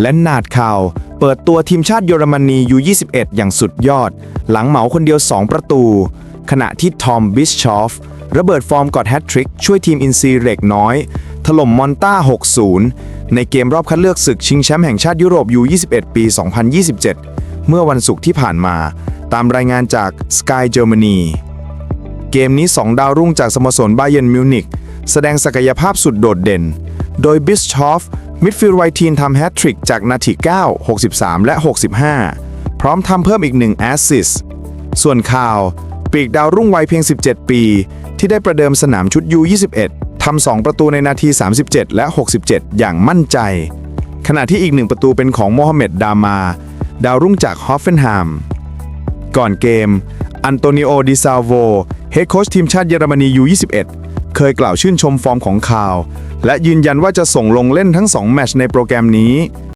และนาดคาว เปิดตัวทีมชาติเยอรมนียู21 อย่างสุดยอด หลังเหมาคนเดียว 2 ประตู ขณะที่ทอมบิชชอฟระเบิดฟอร์มกอดแฮตทริกช่วยทีมอินซีเหล็กน้อย ถล่มมอนต้า 6-0 ในเกมรอบคัดเลือกศึกชิงแชมป์แห่งชาติยุโรปยู21 ปี 2027 เมื่อวันศุกร์ที่ผ่านมา ตามรายงานจาก Sky Germany เกมนี้ 2 ดาวรุ่งจากสโมสรบาเยร์นมิวนิกแสดงศักยภาพสุดโดดเด่น โดยบิสชอฟ มิดฟิลด์ไวทีนทำแฮตทริกจากนาที 9 63 และ 65 พร้อมทำเพิ่มอีก1แอสซิสส่วนข่าวปีกดาวรุ่งวัยเพียง 17 ปี ที่ได้ประเดิมสนามชุด U21 ทำ 2 ประตูในนาที 37 และ 67 อย่างมั่นใจ ขณะที่อีกหนึ่งประตูเป็นของโมฮัมเหม็ด ดามา ดาวรุ่งจากฮอฟเฟนแฮมก่อนเกม อันโตนิโอ ดิซาโว เฮดโค้ชทีมชาติเยอรมนี U21 เคยกล่าวชื่นชมฟอร์มของข่าว และยืนยันว่าจะส่งลงเล่นทั้ง 2 แมตช์ในโปรแกรมนี้